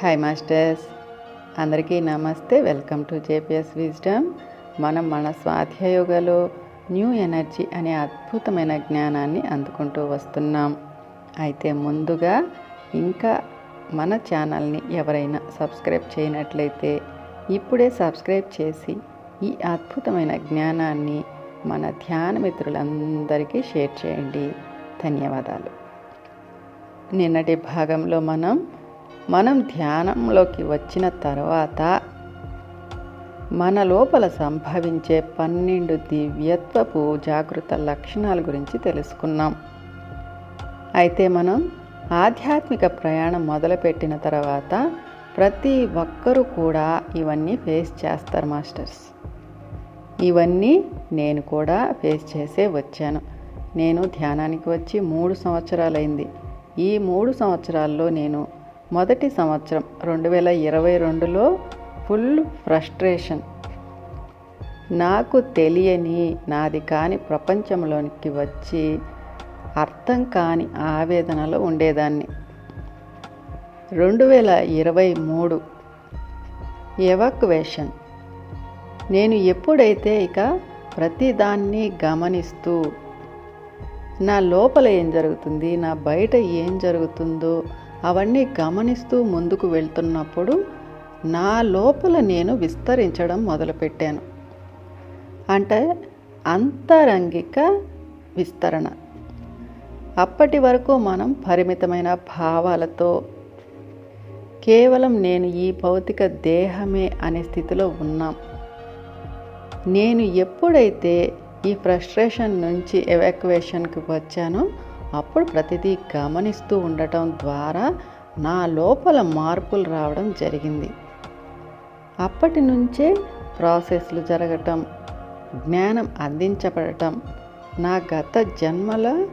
Hi masters అందరికీ నమస్తే. Welcome to JPS wisdom మనం మన స్వాధ్యాయోగలో న్యూ ఎనర్జీ అనే అద్భుతమైన జ్ఞానాన్ని అందుకుంటూ వస్తున్నాం. అయితే ముందుగా ఇంకా మన ఛానల్ని ఎవరైనా సబ్స్క్రైబ్ చేయనట్లయితే ఇప్పుడే సబ్స్క్రైబ్ చేసి ఈ అద్భుతమైన జ్ఞానాన్ని మన ధ్యాన మిత్రులందరికీ షేర్ చేయండి. ధన్యవాదాలు. నిన్నటి భాగంలో మనం మనం ధ్యానంలోకి వచ్చిన తర్వాత మన లోపల సంభవించే పన్నెండు దివ్యత్వపు జాగృత లక్షణాల గురించి తెలుసుకున్నాం. అయితే మనం ఆధ్యాత్మిక ప్రయాణం మొదలుపెట్టిన తర్వాత ప్రతి ఒక్కరూ కూడా ఇవన్నీ ఫేస్ చేస్తారు మాస్టర్స్. ఇవన్నీ నేను కూడా ఫేస్ చేసే వచ్చాను. నేను ధ్యానానికి వచ్చి మూడు సంవత్సరాలైంది. ఈ మూడు సంవత్సరాల్లో నేను మొదటి సంవత్సరం రెండు వేల ఇరవై రెండులో ఫుల్ ఫ్రస్ట్రేషన్. నాకు తెలియని నాది కాని ప్రపంచంలోనికి వచ్చి అర్థం కాని ఆవేదనలో ఉండేదాన్ని. రెండు వేల ఇరవై మూడు ఎవాక్యువేషన్ నేను ఎప్పుడైతే ఇక ప్రతిదాన్ని గమనిస్తూ నా లోపల ఏం జరుగుతుంది నా బయట ఏం జరుగుతుందో అవన్నీ గమనిస్తూ ముందుకు వెళ్తున్నప్పుడు నా లోపల నేను విస్తరించడం మొదలుపెట్టాను. అంటే అంతరంగిక విస్తరణ. అప్పటి వరకు మనం పరిమితమైన భావాలతో కేవలం నేను ఈ భౌతిక దేహమే అనే స్థితిలో ఉన్నాం. నేను ఎప్పుడైతే ఈ ఫ్రస్ట్రేషన్ నుంచి ఎవాక్యువేషన్కి వచ్చానో అప్పుడు ప్రతిదీ గమనిస్తూ ఉండటం ద్వారా నా లోపల మార్పులు రావడం జరిగింది. అప్పటి నుంచే ప్రాసెస్లు జరగటం జ్ఞానం అందించబడటం నా గత జన్మల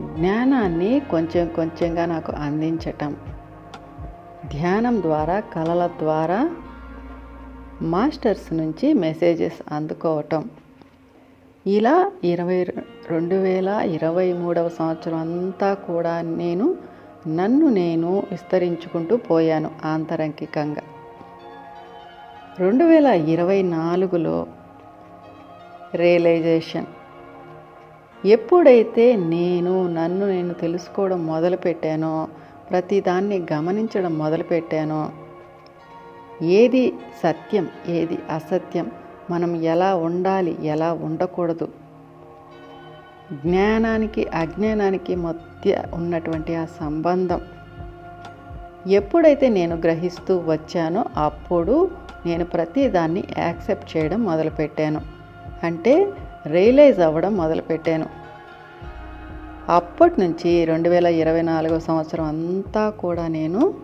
జ్ఞానాన్ని కొంచెం కొంచెంగా నాకు అందించటం ధ్యానం ద్వారా కళల ద్వారా మాస్టర్స్ నుంచి మెసేజెస్ అందుకోవటం ఇలా ఇరవై రెండు వేల ఇరవై మూడవ సంవత్సరం అంతా కూడా నేను నన్ను నేను విస్తరించుకుంటూ పోయాను ఆంతరంకికంగా. రెండు వేల ఇరవై నాలుగులో రియలైజేషన్. ఎప్పుడైతే నేను నన్ను నేను తెలుసుకోవడం మొదలుపెట్టానో ప్రతిదాన్ని గమనించడం మొదలుపెట్టానో ఏది సత్యం ఏది అసత్యం మనం ఎలా ఉండాలి ఎలా ఉండకూడదు. జ్ఞానానికి అజ్ఞానానికి మధ్య ఉన్నటువంటి ఆ సంబంధం. ఎప్పుడైతే నేను గ్రహిస్తూ వచ్చానో అప్పుడు నేను ప్రతిదాన్ని యాక్సెప్ట్ చేయడం మొదలుపెట్టాను. అంటే రియలైజ్ అవ్వడం మొదలుపెట్టాను. అప్పటి నుంచి రెండు వేల ఇరవై నాలుగో సంవత్సరం అంతా కూడా నేను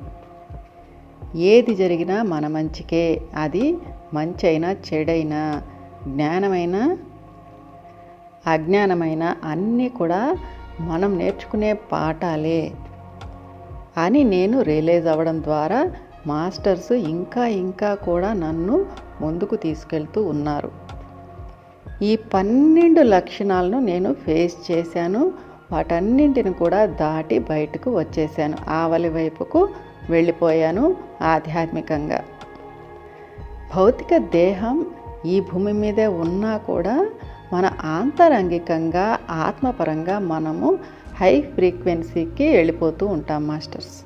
ఏది జరిగినా మన మంచికే. అది మంచి అయినా చెడైనా జ్ఞానమైన అజ్ఞానమైన అన్నీ కూడా మనం నేర్చుకునే పాఠాలే అని నేను రియలైజ్ అవ్వడం ద్వారా మాస్టర్స్ ఇంకా ఇంకా కూడా నన్ను ముందుకు తీసుకెళ్తూ ఉన్నారు. ఈ పన్నెండు లక్షణాలను నేను ఫేస్ చేశాను. వాటన్నింటిని కూడా దాటి బయటకు వచ్చేసాను ఆవలి వైపుకు వెళ్ళిపోయాను ఆధ్యాత్మికంగా. భౌతిక దేహం ఈ భూమి మీదే ఉన్నా కూడా మన ఆంతరంగికంగా ఆత్మపరంగా మనము హై ఫ్రీక్వెన్సీకి వెళ్ళిపోతూ ఉంటాం మాస్టర్స్.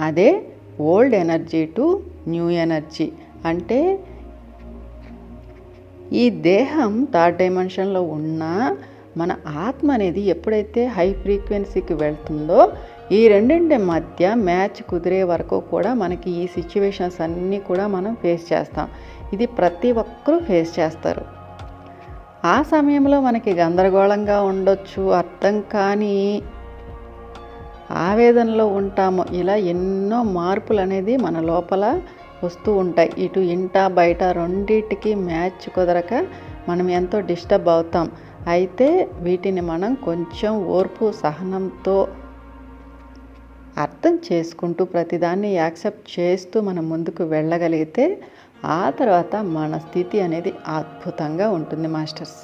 అదే old energy to new energy. అంటే ఈ దేహం థర్డ్ డైమెన్షన్లో ఉన్నా మన ఆత్మ అనేది ఎప్పుడైతే హై ఫ్రీక్వెన్సీకి వెళ్తుందో ఈ రెండింటి మధ్య మ్యాచ్ కుదిరే వరకు కూడా మనకి ఈ సిచ్యువేషన్స్ అన్నీ కూడా మనం ఫేస్ చేస్తాం. ఇది ప్రతి ఒక్కరూ ఫేస్ చేస్తారు. ఆ సమయంలో మనకి గందరగోళంగా ఉండొచ్చు అర్థం కాని ఆవేదనలో ఉంటాము. ఇలా ఎన్నో మార్పులు అనేది మన లోపల వస్తూ ఉంటాయి. ఇటు ఇంట బయట రెండింటికి మ్యాచ్ కుదరక మనం ఎంతో డిస్టర్బ్ అవుతాం. అయితే వీటిని మనం కొంచెం ఓర్పు సహనంతో అర్థం చేసుకుంటూ ప్రతిదాన్ని యాక్సెప్ట్ చేస్తూ మనం ముందుకు వెళ్ళగలిగితే ఆ తర్వాత మన స్థితి అనేది అద్భుతంగా ఉంటుంది మాస్టర్స్.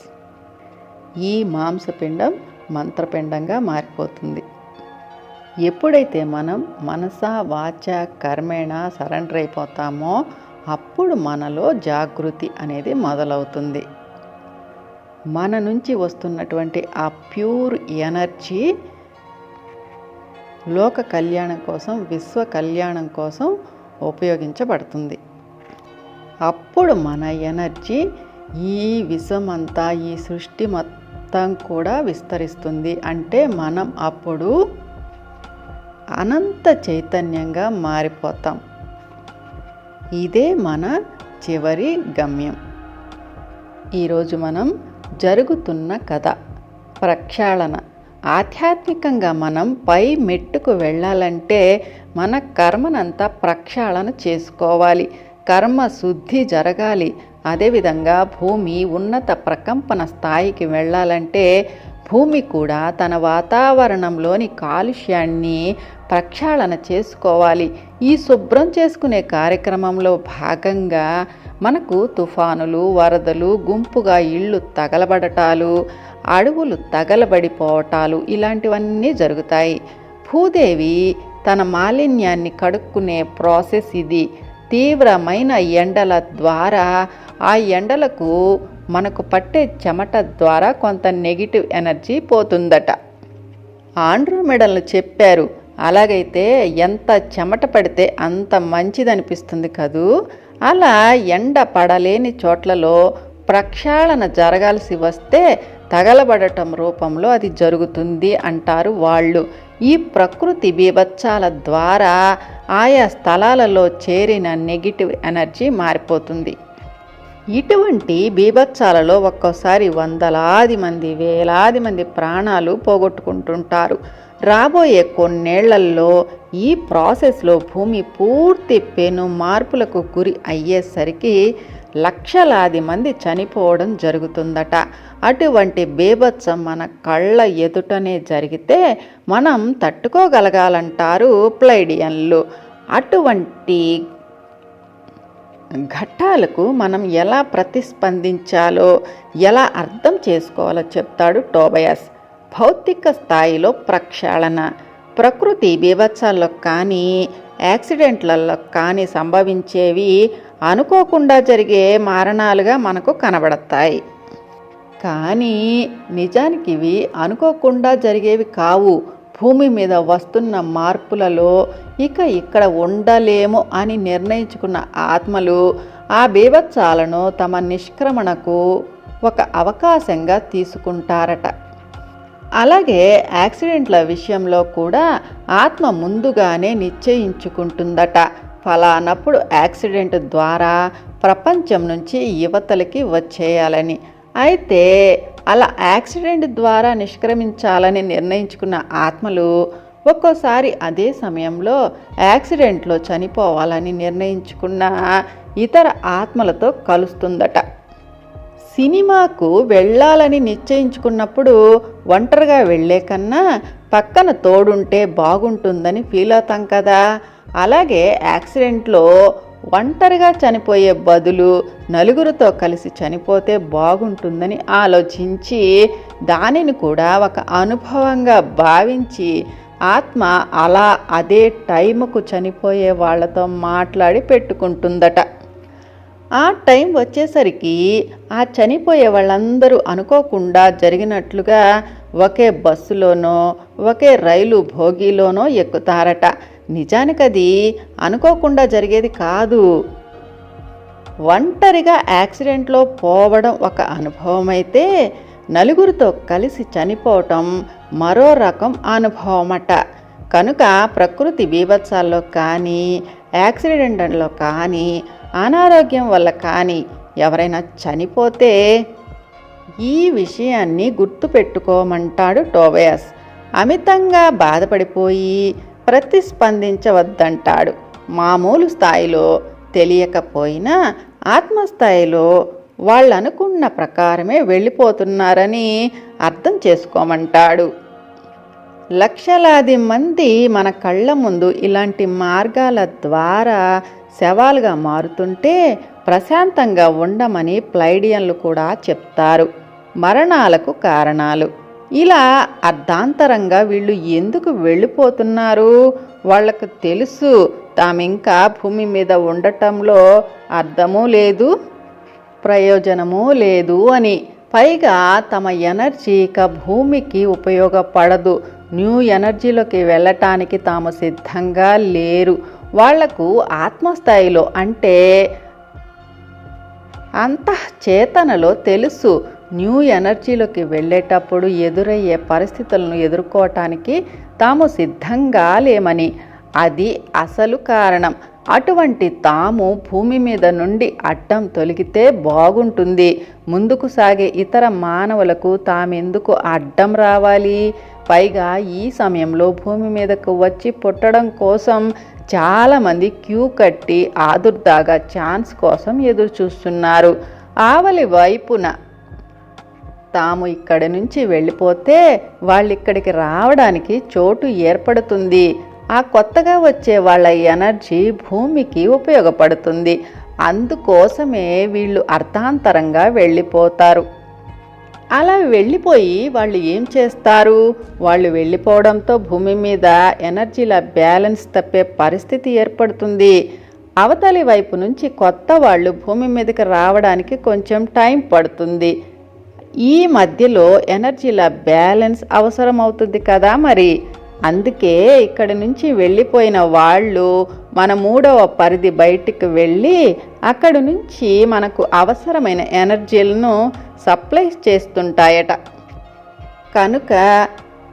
ఈ మాంసపిండం మంత్రపిండంగా మారిపోతుంది. ఎప్పుడైతే మనం మనస వాచ కర్మేణ సరెండర్ అయిపోతామో అప్పుడు మనలో జాగృతి అనేది మొదలవుతుంది. మన నుంచి వస్తున్నటువంటి ఆ ప్యూర్ ఎనర్జీ లోక కళ్యాణం కోసం విశ్వ కళ్యాణం కోసం ఉపయోగించబడుతుంది. అప్పుడు మన ఎనర్జీ ఈ విశ్వమంతా ఈ సృష్టి మొత్తం కూడా విస్తరిస్తుంది. అంటే మనం అప్పుడు అనంత చైతన్యంగా మారిపోతాం. ఇదే మన చివరి గమ్యం. ఈరోజు మనం జరుగుతున్న కథ ప్రక్షాళన. ఆధ్యాత్మికంగా మనం పై మెట్టుకు వెళ్ళాలంటే మన కర్మనంతా ప్రక్షాళన చేసుకోవాలి. కర్మ శుద్ధి జరగాలి. అదేవిధంగా భూమి ఉన్నత ప్రకంపన స్థాయికి వెళ్ళాలంటే భూమి కూడా తన వాతావరణంలోని కాలుష్యాన్ని ప్రక్షాళన చేసుకోవాలి. ఈ శుభ్రం చేసుకునే కార్యక్రమంలో భాగంగా మనకు తుఫానులు వరదలు గుంపుగా ఇళ్ళు తగలబడటాలు అడవులు తగలబడిపోవటాలు ఇలాంటివన్నీ జరుగుతాయి. భూదేవి తన మాలిన్యాన్ని కడుక్కునే ప్రాసెస్ ఇది. తీవ్రమైన ఎండల ద్వారా ఆ ఎండలకు మనకు పట్టే చెమట ద్వారా కొంత నెగిటివ్ ఎనర్జీ పోతుందట. ఆండ్రోమెడల్ని చెప్పారు అలాగైతే ఎంత చెమట పడితే అంత మంచిదనిపిస్తుంది కదూ? అలా ఎండ పడలేని చోట్లలో ప్రక్షాళన జరగాల్సి వస్తే తగలబడటం రూపంలో అది జరుగుతుంది అంటారు వాళ్ళు. ఈ ప్రకృతి బీభత్సాల ద్వారా ఆయా స్థలాలలో చేరిన నెగిటివ్ ఎనర్జీ మారిపోతుంది. ఇటువంటి బీభత్సాలలో ఒక్కోసారి వందలాది మంది వేలాది మంది ప్రాణాలు పోగొట్టుకుంటుంటారు. రాబోయే కొన్నేళ్ళలో ఈ ప్రాసెస్లో భూమి పూర్తి పెను మార్పులకు గురి అయ్యేసరికి లక్షలాది మంది చనిపోవడం జరుగుతుందట. అటువంటి బీభత్సం మన కళ్ళ ఎదుటనే జరిగితే మనం తట్టుకోగలగాలంటారు ప్లైడియన్లు. అటువంటి ఘట్టాలకు మనం ఎలా ప్రతిస్పందించాలో ఎలా అర్థం చేసుకోవాలో చెప్తాడు టోబయస్. భౌతిక స్థాయిలో ప్రక్షాళన ప్రకృతి బీభత్సాల్లో కానీ యాక్సిడెంట్లలో కానీ సంభవించేవి అనుకోకుండా జరిగే మారణాలుగా మనకు కనబడతాయి. కానీ నిజానికి ఇవి అనుకోకుండా జరిగేవి కావు. భూమి మీద వస్తున్న మార్పులలో ఇక ఇక్కడ ఉండలేము అని నిర్ణయించుకున్న ఆత్మలు ఆ బీభత్సాలను తమ నిష్క్రమణకు ఒక అవకాశంగా తీసుకుంటారట. అలాగే యాక్సిడెంట్ల విషయంలో కూడా ఆత్మ ముందుగానే నిశ్చయించుకుంటుందట. ఫలానప్పుడు యాక్సిడెంట్ ద్వారా ప్రపంచం నుంచి యువతలకి వచ్చేయాలని. అయితే అలా యాక్సిడెంట్ ద్వారా నిష్క్రమించాలని నిర్ణయించుకున్న ఆత్మలు ఒక్కోసారి అదే సమయంలో యాక్సిడెంట్లో చనిపోవాలని నిర్ణయించుకున్న ఇతర ఆత్మలతో కలుస్తుందట. సినిమాకు వెళ్ళాలని నిశ్చయించుకున్నప్పుడు ఒంటరిగా వెళ్ళే కన్నా పక్కన తోడుంటే బాగుంటుందని ఫీల్ అవుతాం కదా. అలాగే యాక్సిడెంట్లో ఒంటరిగా చనిపోయే బదులు నలుగురితో కలిసి చనిపోతే బాగుంటుందని ఆలోచించి దానిని కూడా ఒక అనుభవంగా భావించి ఆత్మ అలా అదే టైంకు చనిపోయే వాళ్ళతో మాట్లాడి పెట్టుకుంటుందట. ఆ టైం వచ్చేసరికి ఆ చనిపోయే వాళ్ళందరూ అనుకోకుండా జరిగినట్లుగా ఒకే బస్సులోనో ఒకే రైలు భోగిలోనో ఎక్కుతారట. నిజానికి అది అనుకోకుండా జరిగేది కాదు. ఒంటరిగా యాక్సిడెంట్లో పోవడం ఒక అనుభవం అయితే నలుగురితో కలిసి చనిపోవటం మరో రకం అనుభవమట. కనుక ప్రకృతి బీభత్సాల్లో కానీ యాక్సిడెంట్లో కానీ అనారోగ్యం వల్ల కానీ ఎవరైనా చనిపోతే ఈ విషయాన్ని గుర్తుపెట్టుకోమంటాడు టోబయాస్. అమితంగా బాధపడిపోయి ప్రతిస్పందించవద్దంటాడు. మామూలు స్థాయిలో తెలియకపోయినా ఆత్మస్థాయిలో వాళ్ళు అనుకున్న ప్రకారమే వెళ్ళిపోతున్నారని అర్థం చేసుకోమంటాడు. లక్షలాది మంది మన కళ్ళ ముందు ఇలాంటి మార్గాల ద్వారా శవాలుగా మారుతుంటే ప్రశాంతంగా ఉండమని ప్లైడియన్లు కూడా చెప్తారు. మరణాలకు కారణాలు. ఇలా అర్ధాంతరంగా వీళ్ళు ఎందుకు వెళ్ళిపోతున్నారు? వాళ్ళకు తెలుసు. తామింకా భూమి మీద ఉండటంలో అర్థమూ లేదు ప్రయోజనము లేదు అని. పైగా తమ ఎనర్జీ ఇక భూమికి ఉపయోగపడదు. న్యూ ఎనర్జీలోకి వెళ్ళటానికి తాము సిద్ధంగా లేరు. వాళ్ళకు ఆత్మస్థాయిలో అంటే అంతఃచేతనలో తెలుసు. న్యూ ఎనర్జీలోకి వెళ్ళేటప్పుడు ఎదురయ్యే పరిస్థితులను ఎదుర్కోవటానికి తాము సిద్ధంగా లేమని. అది అసలు కారణం. అటువంటి తాము భూమి మీద నుండి అడ్డం తొలగితే బాగుంటుంది. ముందుకు సాగే ఇతర మానవులకు తామెందుకు అడ్డం రావాలి? పైగా ఈ సమయంలో భూమి మీదకు వచ్చి పుట్టడం కోసం చాలామంది క్యూ కట్టి ఆదుర్దాగా ఛాన్స్ కోసం ఎదురు చూస్తున్నారు ఆవలి వైపున తాము ఇక్కడి నుంచి వెళ్ళిపోతే వాళ్ళు ఇక్కడికి రావడానికి చోటు ఏర్పడుతుంది. ఆ కొత్తగా వచ్చే వాళ్ళ ఎనర్జీ భూమికి ఉపయోగపడుతుంది. అందుకోసమే వీళ్ళు అర్థాంతరంగా వెళ్ళిపోతారు. అలా వెళ్ళిపోయి వాళ్ళు ఏం చేస్తారు? వాళ్ళు వెళ్ళిపోవడంతో భూమి మీద ఎనర్జీల బ్యాలెన్స్ తప్పే పరిస్థితి ఏర్పడుతుంది. అవతలి వైపు నుంచి కొత్త వాళ్ళు భూమి మీదకి రావడానికి కొంచెం టైం పడుతుంది. ఈ మధ్యలో ఎనర్జీల బ్యాలెన్స్ అవసరం అవుతుంది కదా మరి? అందుకే ఇక్కడి నుంచి వెళ్ళిపోయిన వాళ్ళు మన మూడవ పరిధి బయటికి వెళ్ళి అక్కడి నుంచి మనకు అవసరమైన ఎనర్జీలను సప్లై చేస్తుంటాయట. కనుక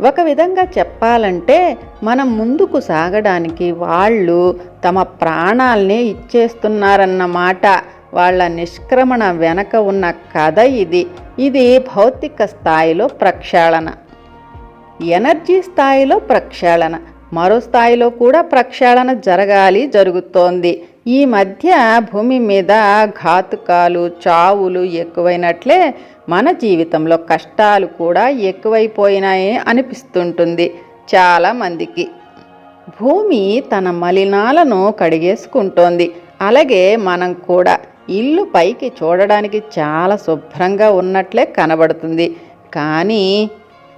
ఒక విధంగా చెప్పాలంటే మనం ముందుకు సాగడానికి వాళ్ళు తమ ప్రాణాల్ని ఇచ్చేస్తున్నారన్నమాట. వాళ్ళ నిష్క్రమణ వెనక ఉన్న కథ ఇది. ఇది భౌతిక స్థాయిలో ప్రక్షాళన. ఎనర్జీ స్థాయిలో ప్రక్షాళన. మరో స్థాయిలో కూడా ప్రక్షాళన జరగాలి జరుగుతోంది. ఈ మధ్య భూమి మీద ఘాతుకాలు చావులు ఎక్కువైనట్లే మన జీవితంలో కష్టాలు కూడా ఎక్కువైపోయినాయి అనిపిస్తుంటుంది చాలామందికి. భూమి తన మలినాలను కడిగేసుకుంటోంది. అలాగే మనం కూడా ఇల్లు పైకి చూడడానికి చాలా శుభ్రంగా ఉన్నట్లే కనబడుతుంది. కానీ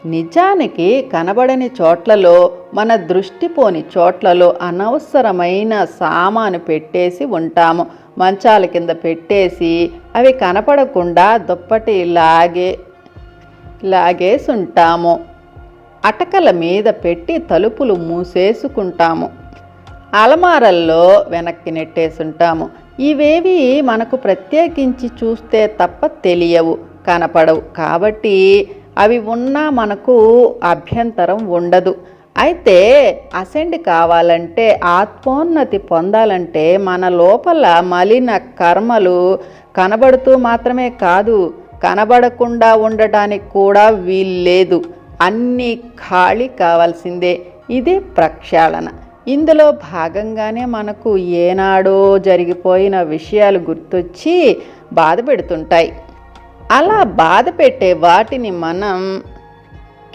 నిజానికి కనబడని చోట్లలో మన దృష్టి పోని చోట్లలో అనవసరమైన సామాను పెట్టేసి ఉంటాము. మంచాల కింద పెట్టేసి అవి కనపడకుండా దుప్పటి లాగే లాగేసి ఉంటాము అటకల మీద పెట్టి తలుపులు మూసేసుకుంటాము. అలమారల్లో వెనక్కి నెట్టేసుంటాము. ఇవేవి మనకు ప్రత్యేకించి చూస్తే తప్ప తెలియవు కనపడవు. కాబట్టి అవి ఉన్నా మనకు అభ్యంతరం ఉండదు. అయితే అసెండ్ కావాలంటే ఆత్మోన్నతి పొందాలంటే మన లోపల మలిన కర్మలు కనబడుతూ మాత్రమే కాదు కనబడకుండా ఉండటానికి కూడా వీల్లేదు. అన్నీ ఖాళీ కావాల్సిందే. ఇదే ప్రక్షాళన. ఇందులో భాగంగానే మనకు ఏనాడో జరిగిపోయిన విషయాలు గుర్తొచ్చి బాధ పెడుతుంటాయి. అలా బాధ పెట్టే వాటిని మనం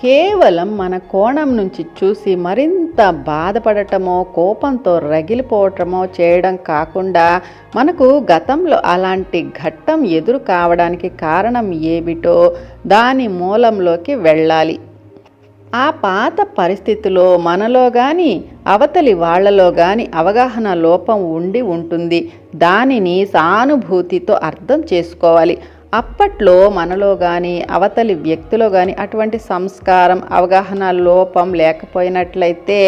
కేవలం మన కోణం నుంచి చూసి మరింత బాధపడటమో కోపంతో రగిలిపోవటమో చేయడం కాకుండా మనకు గతంలో అలాంటి ఘట్టం ఎదురు కావడానికి కారణం ఏమిటో దాని మూలంలోకి వెళ్ళాలి. ఆ పాత పరిస్థితిలో మనలో కానీ అవతలి వాళ్ళలో కానీ అవగాహన లోపం ఉండి ఉంటుంది. దానిని సానుభూతితో అర్థం చేసుకోవాలి. అప్పట్లో మనలో కానీ అవతలి వ్యక్తిలో కానీ అటువంటి సంస్కారం అవగాహన లోపం లేకపోయినట్లయితే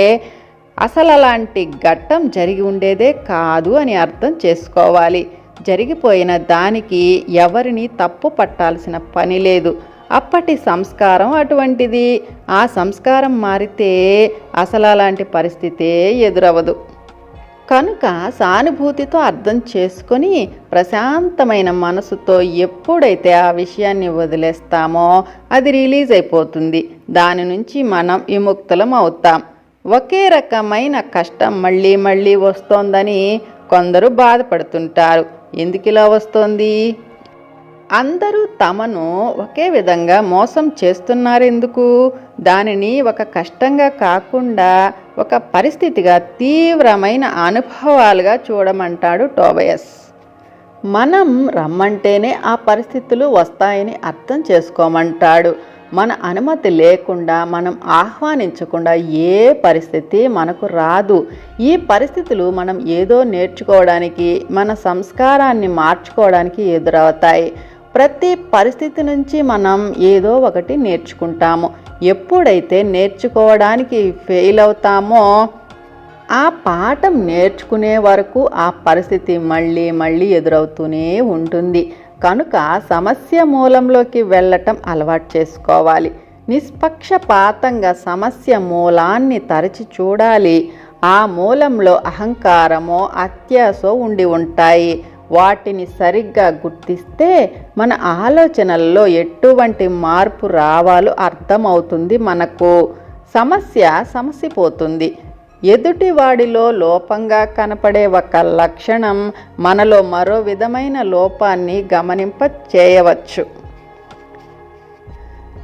అసలు అలాంటి ఘట్టం జరిగి ఉండేదే కాదు అని అర్థం చేసుకోవాలి. జరిగిపోయిన దానికి ఎవరిని తప్పు పట్టాల్సిన పని లేదు. అప్పటి సంస్కారం అటువంటిది. ఆ సంస్కారం మారితే అసలు అలాంటి పరిస్థితే ఎదురవ్వదు. కనుక సానుభూతితో అర్థం చేసుకొని ప్రశాంతమైన మనసుతో ఎప్పుడైతే ఆ విషయాన్ని వదిలేస్తామో అది రిలీజ్ అయిపోతుంది. దాని నుంచి మనం విముక్తులం అవుతాం. ఒకే రకమైన కష్టం మళ్ళీ మళ్ళీ వస్తోందని కొందరు బాధపడుతుంటారు. ఎందుకు ఇలా వస్తోంది? అందరూ తమను ఒకే విధంగా మోసం చేస్తున్నారెందుకు? దానిని ఒక కష్టంగా కాకుండా ఒక పరిస్థితిగా తీవ్రమైన అనుభవాలుగా చూడమంటాడు టోబయస్. మనం రమ్మంటేనే ఆ పరిస్థితులు వస్తాయని అర్థం చేసుకోమంటాడు. మన అనుమతి లేకుండా మనం ఆహ్వానించకుండా ఏ పరిస్థితి మనకు రాదు. ఈ పరిస్థితులు మనం ఏదో నేర్చుకోవడానికి మన సంస్కారాన్ని మార్చుకోవడానికి ఎదురవుతాయి. ప్రతి పరిస్థితి నుంచి మనం ఏదో ఒకటి నేర్చుకుంటాము. ఎప్పుడైతే నేర్చుకోవడానికి ఫెయిల్ అవుతామో ఆ పాఠం నేర్చుకునే వరకు ఆ పరిస్థితి మళ్ళీ మళ్ళీ ఎదురవుతూనే ఉంటుంది. కనుక సమస్య మూలంలోకి వెళ్ళటం అలవాటు చేసుకోవాలి. నిష్పక్షపాతంగా సమస్య మూలాన్ని తరచి చూడాలి. ఆ మూలంలో అహంకారమో అత్యాసో ఉండి ఉంటాయి. వాటిని సరిగ్గా గుర్తిస్తే మన ఆలోచనల్లో ఎటువంటి మార్పు రావాలో అర్థమవుతుంది మనకు. సమస్య సమసిపోతుంది. ఎదుటివాడిలో లోపంగా కనపడే ఒక లక్షణం మనలో మరో విధమైన లోపాన్ని గమనింప చేయవచ్చు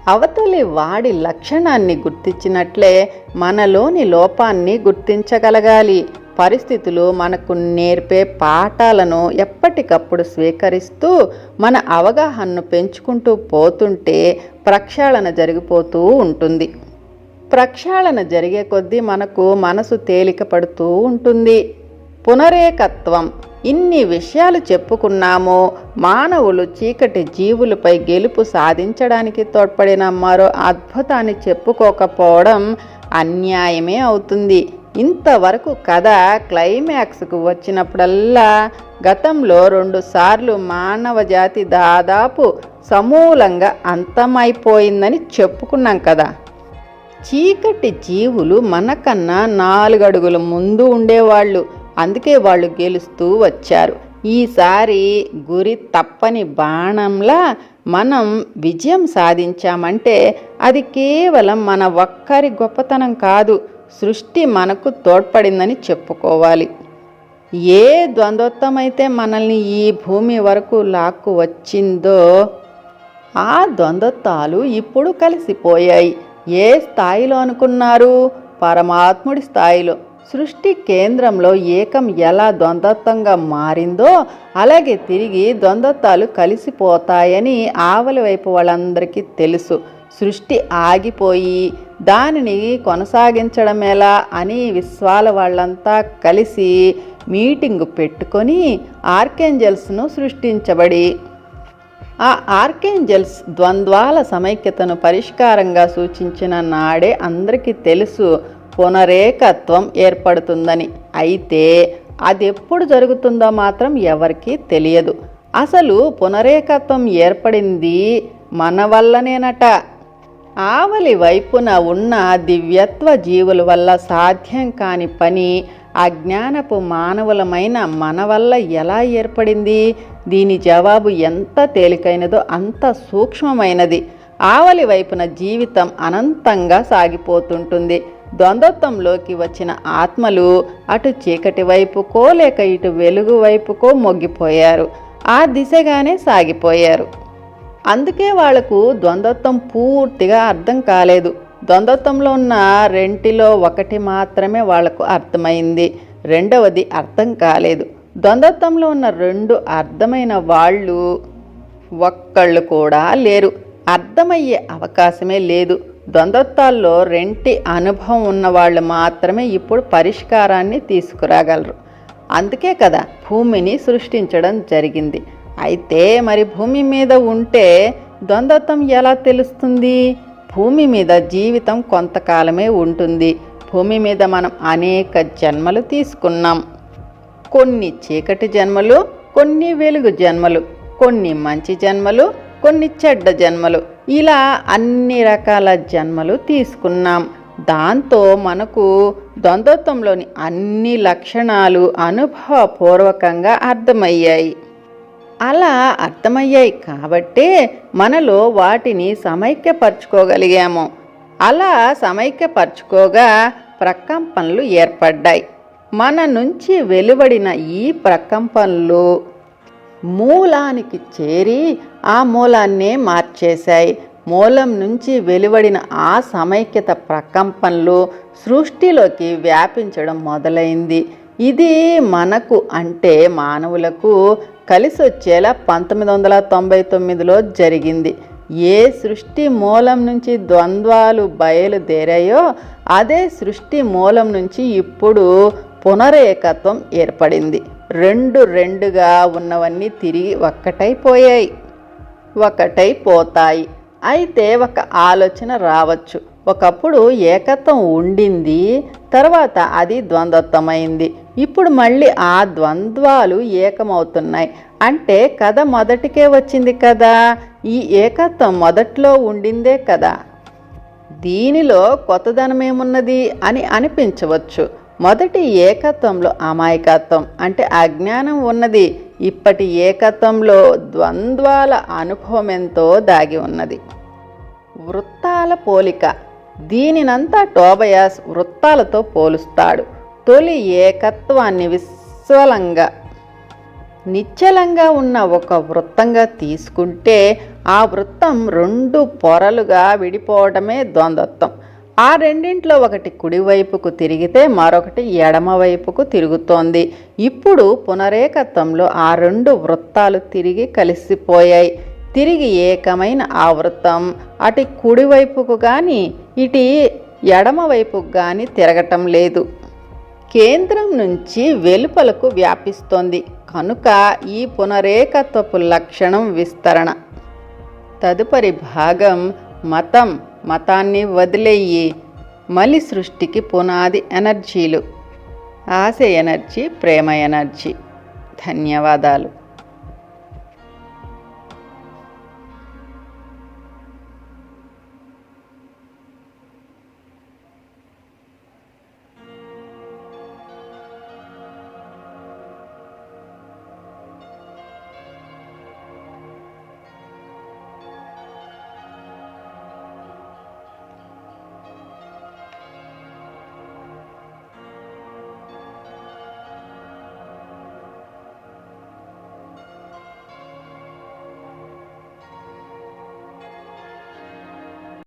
అవతలి వాడి లక్షణాన్ని గుర్తించినట్లే మనలోని లోపాన్ని గుర్తించగలగాలి. పరిస్థితులు మనకు నేర్పే పాఠాలను ఎప్పటికప్పుడు స్వీకరిస్తూ మన అవగాహనను పెంచుకుంటూ పోతుంటే ప్రక్షాళన జరిగిపోతూ ఉంటుంది. ప్రక్షాళన జరిగే కొద్దీ మనకు మనసు తేలిక పడుతూ ఉంటుంది. పునరేకత్వం. ఇన్ని విషయాలు చెప్పుకున్నామో మానవులు చీకటి జీవులపై గెలుపు సాధించడానికి తోడ్పడిన మరో అద్భుతాన్ని చెప్పుకోకపోవడం అన్యాయమే అవుతుంది. ఇంతవరకు కథ క్లైమాక్స్కు వచ్చినప్పుడల్లా గతంలో రెండుసార్లు మానవ జాతి దాదాపు సమూలంగా అంతమైపోయిందని చెప్పుకున్నాం కదా. చీకటి జీవులు మనకన్నా నాలుగడుగుల ముందు ఉండేవాళ్ళు. అందుకే వాళ్ళు గెలుస్తూ వచ్చారు. ఈసారి గురి తప్పని బాణంలా మనం విజయం సాధించామంటే అది కేవలం మన ఒక్కరి గొప్పతనం కాదు. సృష్టి మనకు తోడ్పడిందని చెప్పుకోవాలి. ఏ ద్వంద్వత్వమైతే మనల్ని ఈ భూమి వరకు లాక్కు వచ్చిందో ఆ ద్వంద్వత్వాలు ఇప్పుడు కలిసిపోయాయి. ఏ స్థాయిలో అనుకున్నారు? పరమాత్ముడి స్థాయిలో. సృష్టి కేంద్రంలో ఏకం ఎలా ద్వంద్వత్వంగా మారిందో అలాగే తిరిగి ద్వంద్వత్వాలు కలిసిపోతాయని ఆవలి వైపు వాళ్ళందరికీ తెలుసు. సృష్టి ఆగిపోయి దానిని కొనసాగించడం ఎలా అని విశ్వాల వాళ్ళంతా కలిసి మీటింగ్ పెట్టుకొని ఆర్కేంజల్స్ను సృష్టించబడి ఆ ఆర్కేంజల్స్ ద్వంద్వాల సమైక్యతను పరిష్కారంగా సూచించిన నాడే అందరికీ తెలుసు పునరేకత్వం ఏర్పడుతుందని. అయితే అది ఎప్పుడు జరుగుతుందో మాత్రం ఎవరికీ తెలియదు. అసలు పునరేకత్వం ఏర్పడింది మన వల్లనేనట. ఆవలి వైపున ఉన్న దివ్యత్వ జీవుల వల్ల సాధ్యం కాని పని అజ్ఞానపు మానవులమైన మన వల్ల ఎలా ఏర్పడింది? దీని జవాబు ఎంత తేలికైనదో అంత సూక్ష్మమైనది. ఆవలి వైపున జీవితం అనంతంగా సాగిపోతుంటుంది. ద్వంద్వత్వంలోకి వచ్చిన ఆత్మలు అటు చీకటి వైపుకో లేక ఇటు వెలుగు వైపుకో మొగ్గిపోయారు. ఆ దిశగానే సాగిపోయారు. అందుకే వాళ్ళకు ద్వంద్వత్వం పూర్తిగా అర్థం కాలేదు. ద్వంద్వత్వంలో ఉన్న రెంటిలో ఒకటి మాత్రమే వాళ్ళకు అర్థమైంది. రెండవది అర్థం కాలేదు. ద్వంద్వత్వంలో ఉన్న రెండు అర్థమైన వాళ్ళు ఒక్కళ్ళు కూడా లేరు. అర్థమయ్యే అవకాశమే లేదు. ద్వంద్వత్వాల్లో రెంటి అనుభవం ఉన్న వాళ్ళు మాత్రమే ఇప్పుడు పరిష్కారాన్ని తీసుకురాగలరు. అందుకే కదా భూమిని సృష్టించడం జరిగింది. అయితే మరి భూమి మీద ఉంటే ద్వంద్వత్వం ఎలా తెలుస్తుంది? భూమి మీద జీవితం కొంతకాలమే ఉంటుంది. భూమి మీద మనం అనేక జన్మలు తీసుకున్నాం. కొన్ని చీకటి జన్మలు కొన్ని వెలుగు జన్మలు కొన్ని మంచి జన్మలు కొన్ని చెడ్డ జన్మలు. ఇలా అన్ని రకాల జన్మలు తీసుకున్నాం. దాంతో మనకు ద్వంద్వత్వంలోని అన్ని లక్షణాలు అనుభవపూర్వకంగా అర్థమయ్యాయి. అలా అర్థమయ్యాయి కాబట్టే మనలో వాటిని సమైక్యపరచుకోగలిగాము. అలా సమైక్యపరచుకోగా ప్రకంపనలు ఏర్పడ్డాయి. మన నుంచి వెలువడిన ఈ ప్రకంపనలు మూలానికి చేరి ఆ మూలాన్నే మార్చేశాయి. మూలం నుంచి వెలువడిన ఆ సమైక్యత ప్రకంపనలు సృష్టిలోకి వ్యాపించడం మొదలైంది. ఇది మనకు అంటే మానవులకు కలిసి వచ్చేలా పంతొమ్మిది వందల తొంభై తొమ్మిదిలో జరిగింది. ఏ సృష్టి మూలం నుంచి ద్వంద్వాలు బయలుదేరాయో అదే సృష్టి మూలం నుంచి ఇప్పుడు పునరేకత్వం ఏర్పడింది. రెండు రెండుగా ఉన్నవన్నీ తిరిగి ఒక్కటైపోయాయి. ఒకటైపోతాయి. అయితే ఒక ఆలోచన రావచ్చు. ఒకప్పుడు ఏకత్వం ఉండింది తర్వాత అది ద్వంద్వత్వమైంది. ఇప్పుడు మళ్ళీ ఆ ద్వంద్వాలు ఏకమవుతున్నాయి. అంటే కథ మొదటికే వచ్చింది కదా. ఈ ఏకత్వం మొదట్లో ఉండిందే కదా. దీనిలో కొత్తదనం ఏమున్నది అని అనిపించవచ్చు. మొదటి ఏకత్వంలో అమాయకత్వం అంటే అజ్ఞానం ఉన్నది. ఇప్పటి ఏకత్వంలో ద్వంద్వాల అనుభవం ఎంతో దాగి ఉన్నది. వృత్తాల పోలిక దీనినంతా టోబయాస్ వృత్తాలతో పోలుస్తాడు. తొలి ఏకత్వాన్ని విశ్వలంగా నిశ్చలంగా ఉన్న ఒక వృత్తంగా తీసుకుంటే ఆ వృత్తం రెండు పొరలుగా విడిపోవడమే ద్వంద్వత్వం. ఆ రెండింట్లో ఒకటి కుడివైపుకు తిరిగితే మరొకటి ఎడమవైపుకు తిరుగుతోంది. ఇప్పుడు పునరేకత్వంలో ఆ రెండు వృత్తాలు తిరిగి కలిసిపోయాయి. తిరిగి ఏకమైన ఆ వృత్తం అటు కుడివైపుకు కానీ ఇటు ఎడమవైపుకు కానీ తిరగటం లేదు. కేంద్రం నుంచి వెలుపలకు వ్యాపిస్తోంది. కనుక ఈ పునరేకత్వపు లక్షణం విస్తరణ. తదుపరి భాగం మతం. మతాన్ని వదిలేయి. మలి సృష్టికి పునాది ఎనర్జీలు. ఆశ ఎనర్జీ ప్రేమ ఎనర్జీ. ధన్యవాదాలు.